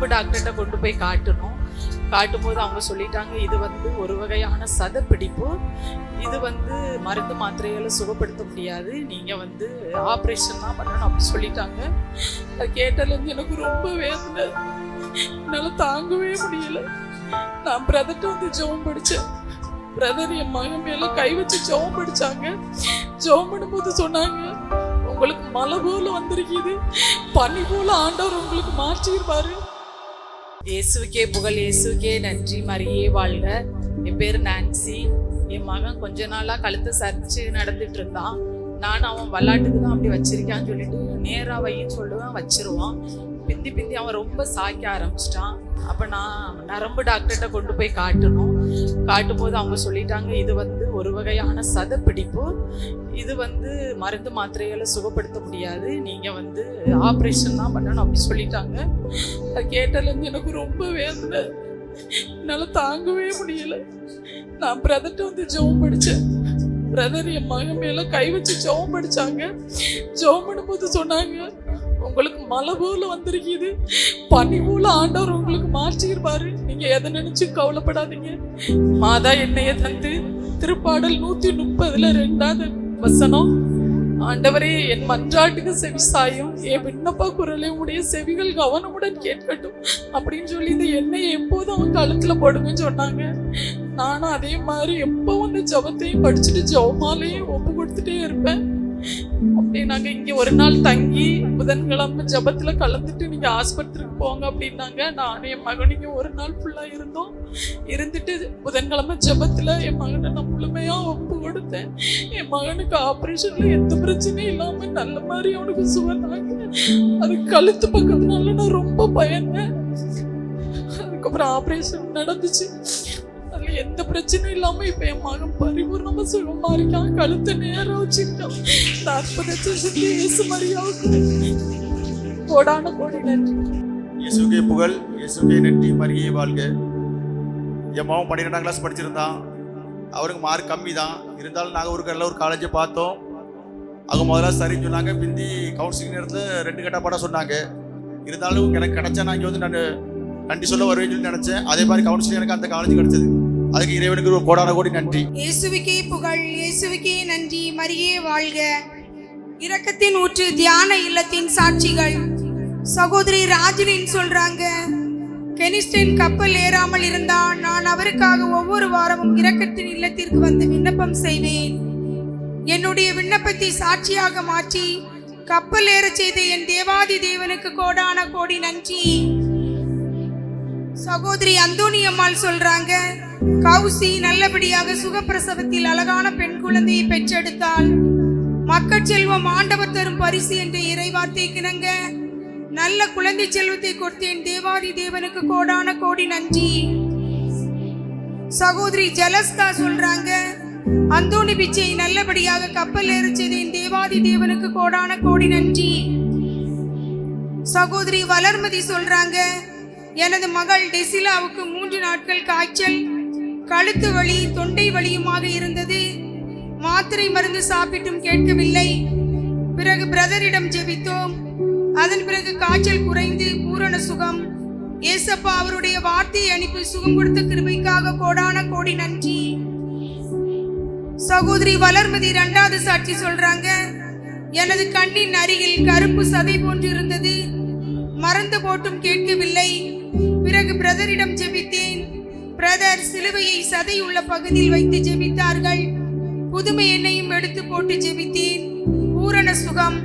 நரம்பு டாக்டர்கிட்ட கொண்டு போய் காட்டணும். காட்டும்போது அவங்க சொல்லிட்டாங்க இது வந்து ஒரு வகையான சதப்பிடிப்பு. இது வந்து மருந்து மாத்திரைகளை சுகப்படுத்த முடியாது. நீங்கள் வந்து ஆப்ரேஷன் தான் பண்ணணும் அப்படி சொல்லிட்டாங்க. அது கேட்டதுலேருந்து எனக்கு ரொம்ப வேதனை. என்னால் தாங்கவே முடியல. நான் பிரதர்கிட்ட வந்து ஜெபம் படித்தேன் பிரதர் என் மகன் மேலே கை வச்சு ஜெபம் படித்தாங்க ஜெபம் பண்ணும்போது சொன்னாங்க உங்களுக்கு மலை போல வந்திருக்குது. பனி போல ஆண்டவர் உங்களுக்கு மாற்றிருப்பாரு. இயேசுக்கே புகழ் இயேசுக்கே நன்றி. மரியே வாழ்க. என் பேர் நான்சி. என் மகன் கொஞ்ச நாளாக கழுத்தை சரிச்சு நடந்துட்டு இருந்தான். நான் அவன் விளாட்டுக்கு தான் அப்படி வச்சிருக்கான்னு சொல்லிட்டு நேராக வையும் சொல்லுவேன் வச்சிருவான். பிந்தி பிந்தி அவன் ரொம்ப சாய்க்க ஆரம்பிச்சிட்டான். அப்போ நான் நரம்பு டாக்டர்கிட்ட கொண்டு போய் காட்டணும். காட்டும்போது அவங்க சொல்லிட்டாங்க இது வந்து ஒரு வகையான சதப்பிடிப்பு. இது வந்து மருந்து மாத்திரைகளை சுகப்படுத்த முடியாது. நீங்கள் வந்து ஆப்ரேஷன் தான் பண்ணணும் அப்படி சொல்லிட்டாங்க. அது கேட்டதுலேருந்து எனக்கு ரொம்ப வேதனை. என்னால் தாங்கவே முடியல. நான் பிரதர்கிட்ட வந்து ஜெபம் படித்தேன் பிரதர் என் மகன் மேலே கை வச்சு ஜெபம் படித்தாங்க ஜெபம் பண்ணும்போது சொன்னாங்க உங்களுக்கு மழை போல வந்திருக்குது. பனி போல ஆண்டவர் உங்களுக்கு மாற்றிருப்பாரு. நீங்க எதை நினைச்சு கவலைப்படாதீங்க. மாதா என்னைய தந்து திருப்பாடல் நூத்தி முப்பதுல ரெண்டாவது வசனம். ஆண்டவரே என் மன்றாட்டுக்கு செவி சாயும். என் விண்ணப்ப குரலை உடைய செவிகள் கவனமுடன் கேட்கட்டும். அப்படின்னு சொல்லி இந்த எண்ணெயை எப்போதும் அவன் கழுத்துல போடுங்கன்னு சொன்னாங்க. நானும் அதே மாதிரி எப்போ வந்து ஜபத்தையும் படிச்சுட்டு ஜபமாலையும் ஒப்பு கொடுத்துட்டே இருப்பேன். அப்படி நாங்க இங்க ஒரு நாள் தங்கி புதன்கிழமை ஜபத்துல கலந்துட்டு நீங்க ஆஸ்பத்திரிக்கு போங்க அப்படின்னாங்க. நானும் என் மகனுங்க ஒரு நாள் ஃபுல்லா இருந்தோம். இருந்துட்டு புதன்கிழமை ஜபத்துல என் மகனை நான் முழுமையா ஒப்பு கொடுத்தேன். என் மகனுக்கு ஆப்ரேஷன்ல எந்த பிரச்சனையும் இல்லாம நல்ல மாதிரி அவனுக்கு சுகந்தாங்க அது கழுத்து பக்கத்துனால நான் ரொம்ப பயந்தேன். அதுக்கப்புறம் ஆப்ரேஷன் நடந்துச்சு. அதுல எந்த பிரச்சனையும் இல்லாம இப்ப என் மகன் பரிபூர்ணமா சுகமா இருக்கான் கழுத்தை நேரம் வச்சிருக்கான் இந்த அற்புதத்தை இயேசு மரியாவுக்கு கோடான கோடி நன்றி இயேசுக்கே புகழ் இயேசுக்கே நன்றி மரியே வாழ்க. என் மகன் பன்னிரெண்டாம் கிளாஸ் படிச்சிருந்தான். அவருக்கு மார்க் கம்மி தான் இருந்தாலும் நாங்கள் ஒரு நல்ல ஒரு காலேஜை பார்த்தோம். அவங்க முதல்ல சரின்னு சொன்னாங்க. பிந்தி கவுன்சிலிங் நேரத்தில் ரெண்டு கட்ட பாடம் சொன்னாங்க. இருந்தாலும் எனக்கு கிடைச்சா நான் இங்கே வந்து நான் நன்றி சொல்ல வருவேன்னு சொல்லி நினச்சேன். அதே மாதிரி கவுன்சிலிங் எனக்கு அந்த காலேஜ் கிடைச்சது. அதுக்கு இறைவனுக்கு ஒரு கோடான கோடி நன்றி. இயேசுவுக்கே புகழ் இயேசுவுக்கே நன்றி. மரியே வாழ்க. இரக்கத்தின் ஊற்று தியான இல்லத்தின் சாட்சிகள். சகோதரி ராஜினின் சொல்றாங்க கெனிஸ்டன் கப்பல் ஏறாமல் இருந்தால் நான் அவருக்காக ஒவ்வொரு வாரமும் இரக்கத்தின் இல்லத்திற்கு வந்து விண்ணப்பம் செய்வேன். என்னுடைய விண்ணப்பத்தை சாட்சியாக மாற்றி கப்பல் ஏறச் செய்த என் தேவாதி தேவனுக்கு கோடான கோடி நன்றி. சகோதரி அந்தோணி அம்மாள் சொல்றாங்க கௌசி நல்லபடியாக சுகப்பிரசவத்தில் அழகான பெண் குழந்தையை பெற்றெடுத்தாள். மக்கள் செல்வம் ஆண்டவர் தரும் பரிசு என்ற இறைவார்த்தை கிணங்க நல்ல குழந்தை செல்வத்தை கொடுத்தேன். தேவாதி தேவனுக்கு கோடான கோடி நன்றி. சகோதரி ஜலஸ்கா சொல்றாங்க அந்தோணி பிச்சை நல்லபடியாக கப்பல் ஏறச் தேவாதி தேவனுக்கு கோடான கோடி நன்றி. சகோதரி வளர்மதி சொல்றாங்க எனது மகள் டெசிலாவுக்கு மூன்று நாட்கள் காய்ச்சல் கழுத்து வலி தொண்டை வலியுமாக இருந்தது. மாத்திரை மருந்து சாப்பிட்டும் கேட்கவில்லை. பிறகு பிரதரிடம் ஜெபித்தோம். அதன் பிறகு காய்ச்சல் குறைந்து பூரண சுகம். ஏசப்பா அவருடைய வார்த்தையை அனுப்பி சுகம் கொடுத்த கிருமைக்காக கோடான கோடி நன்றி. சகோதரி வளர்மதி இரண்டாவது சாட்சி சொல்றாங்க. எனது கண்ணின் அருகில் கருப்பு சதை போன்று இருந்தது. மறந்து போட்டும் கேட்கவில்லை. பிறகு பிரதரிடம் ஜெபித்தேன். பிரதர் சிலுவையை சதை உள்ள பகுதியில் வைத்து ஜெபித்தார்கள். புதுமை எண்ணையும் எடுத்து போட்டு ஜெபித்தேன். பூரண சுகம்.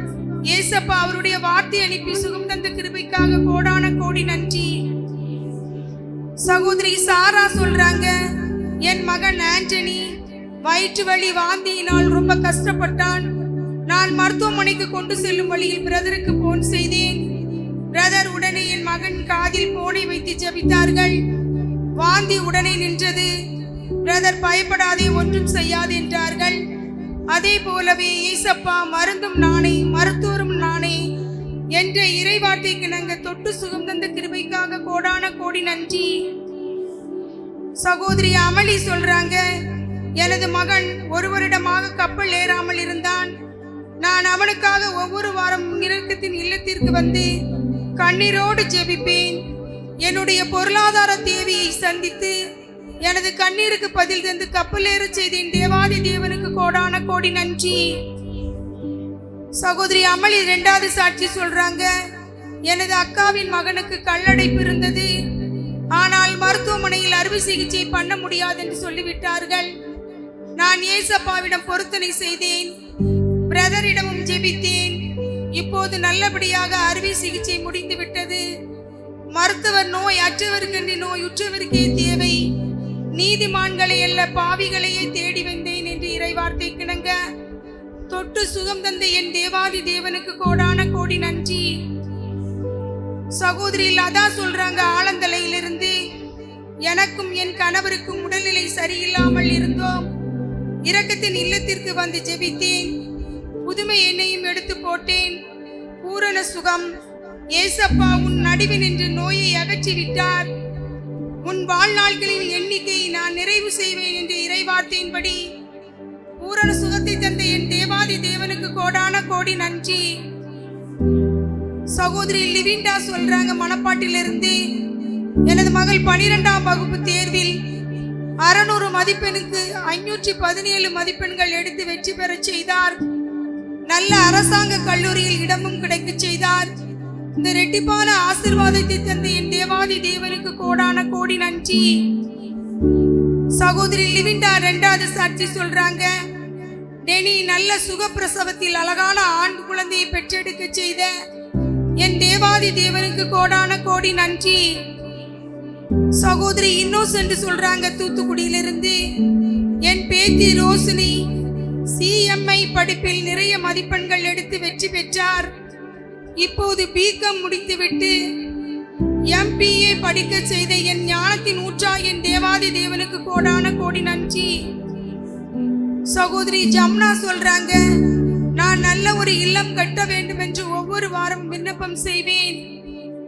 ஏசப்பா அவருடைய வார்த்தை அனுப்பி சுகம் தந்த கிருபைக்காக கோடான கோடி நன்றி. சகோதரி சாரா சொல்றாங்க என் மகன் ஆண்டனி வயிற்று வலி வாந்தியினால் ரொம்ப கஷ்டப்பட்டான். நான் மருத்துவமனைக்கு கொண்டு செல்லும் வழியில் பிரதருக்கு போன் செய்தேன். பிரதர் உடனே என் மகன் காதில் போனை வைத்து ஜபித்தார்கள். வாந்தி உடனே நின்றது. பிரதர் பயப்படாதே ஒன்றும் செய்யாது என்றார்கள். அதே போலவே ஈசப்பா மருந்தும் நானே மருத்துவரும் நானே என்ற இறைவார்த்தைக்கு நாங்கள் தொட்டு சுகம் தந்த கிருபைக்காக கோடான கோடி நன்றி. சகோதரி அமளி சொல்றாங்க எனது மகன் ஒரு வருடமாக கப்பல் ஏறாமல் இருந்தான். நான் அவனுக்காக ஒவ்வொரு வாரம் இரக்கத்தின் இல்லத்திற்கு வந்து கண்ணீரோடு ஜெபிப்பேன். என்னுடைய பொருளாதார தேவையை சந்தித்து எனது கண்ணீருக்கு பதில் தந்து கப்பலேற செய்தேன். தேவாதி தேவனுக்கு கோடான கோடி நன்றி. சகோதரி அமளி ரெண்டாவது சாட்சி சொல்றாங்க எனது அக்காவின் மகனுக்கு கல்லடைப்பு இருந்தது. ஆனால் மருத்துவமனையில் அறுவை சிகிச்சை பண்ண முடியாது என்று சொல்லிவிட்டார்கள். நான் ஏசப்பாவிடம் பொருத்தனை செய்தேன். பிரதரிடமும் ஜெபித்தேன். இப்போது நல்லபடியாக அறுவை சிகிச்சை முடிந்து விட்டது மருத்துவர் நோய் அற்றவருக்கென்று நோய் உற்றவருக்கே தேவை. நீதிமான்களை அல்ல பாவிகளையே தேடி வந்தேன் என்று இறைவார்த்தை கிணங்க. தொட்டு சுகம் தந்த என் தேவாதி தேவனுக்கு கோடான கோடி நன்றி. சகோதரி லதா சொல்றாங்க ஆலந்தலையிலிருந்து. எனக்கும் என் கணவருக்கும் உடல்நிலை சரியில்லாமல் இருந்தோம். இரக்கத்தின் இல்லத்திற்கு வந்து ஜெபித்தேன். புதுமை எண்ணெயும் எடுத்து போட்டேன். பூரண சுகம். ஏசப்பா உன் நடுவில் நின்று நோயை அகற்றி விட்டார். உன் வாழ்நாள்களின் எண்ணிக்கையை நான் நிறைவு செய்வேன் என்று இறைவார்த்தையின்படி. பூரண சுகத்தை தந்த என் தேவாதி தேவனுக்கு கோடான கோடி நன்றி. சகோதரி லிவிண்டா சொல்றாங்க மனப்பாட்டிலிருந்து. எனது மகள் பனிரெண்டாம் வகுப்பு தேர்வில் அறநூறு மதிப்பெண்ணுக்கு ஐநூற்றி பதினேழு மதிப்பெண்கள் எடுத்து வெற்றி பெறச் செய்தார். நல்ல அரசாங்க கல்லூரியில் இடமும் கிடைக்கச் செய்தார். இந்த ரெட்டிப்பான ஆசிர்வாதத்தை தந்த என் தேவாதி தேவனுக்கு கோடான கோடி நன்றி. சகோதரி லிவிண்டா ரெண்டாவது சாட்சி சொல்றாங்க டெனி நல்ல சுகப்பிரசவத்தில் அழகான ஆண் குழந்தையை பெற்றெடுக்க செய்த என் தேவாதி தேவனுக்கு கோடான கோடி நன்றி. சகோதரி இன்னோசென்ட் சொல்றாங்க தூத்துக்குடியிலிருந்து. என் பேத்தி ரோசினி சிஎம்ஐ படிப்பில் நிறைய மதிப்பெண்கள் எடுத்து வெற்றி பெற்றார். இப்போது பிகாம் முடித்துவிட்டு எம்பிஏ படிக்க செய்த என் ஞானத்தின் ஊற்றா என் தேவாதி தேவனுக்கு கோடான கோடி நன்றி. சகோதரி ஜம்னா சொல்றாங்க நான் நல்ல ஒரு இல்லம் கட்ட வேண்டும் என்று ஒவ்வொரு வாரம் விண்ணப்பம் செய்வேன்.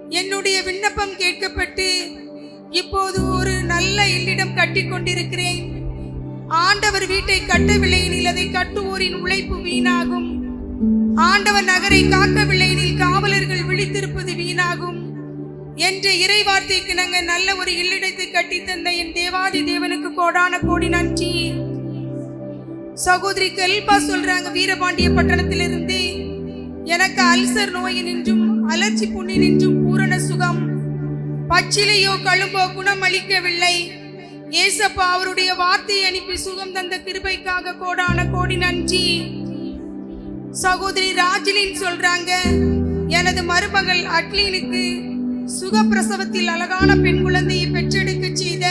என்னுடைய விண்ணப்பம் கேட்கப்பட்டு இப்போது ஒரு நல்ல இல்லிடம் கட்டி கொண்டிருக்கிறேன். ஆண்டவர் வீட்டை கட்டவில்லை எனில் அதை கட்டுவோரின் உழைப்பு வீணாகும். ஆண்டவர் நகரை காக்கவில்லை எனில் காவலர்கள் விழித்திருப்பது வீணாகும். என்ற இறை வார்த்தைக்கு நாங்கள் நல்ல ஒரு இல்லிடத்தை கட்டி தந்த என் தேவாதி தேவனுக்கு கோடான கோடி நன்றி. சகோதரி கெல்பா சொல்றாங்க வீரபாண்டிய பட்டணத்திலிருந்து. எனக்கு அல்சர் நோயினின்றும் அலர்ச்சி புண்ணி நின்றும் பூரண சுகம். பச்சிலையோ கழும்போ குணமளிக்கவில்லை. ஏசப்பா அவருடைய வார்த்தையை அனுப்பி சுகம் தந்த கிருபைக்காக கோடான கோடி நன்றி. சகோதரி ராஜிலின் சொல்றாங்க எனது மருமகள் அட்லீனுக்கு சுகப்பிரசவத்தில் அழகான பெண் குழந்தையை பெற்றெடுக்க செய்த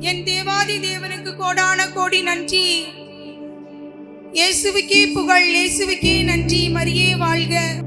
என் தேவாதி தேவனுக்கு கோடான கோடி நன்றி. இயேசுவுக்கே புகழ் இயேசுவுக்கே நன்றி. மரியே வாழ்க.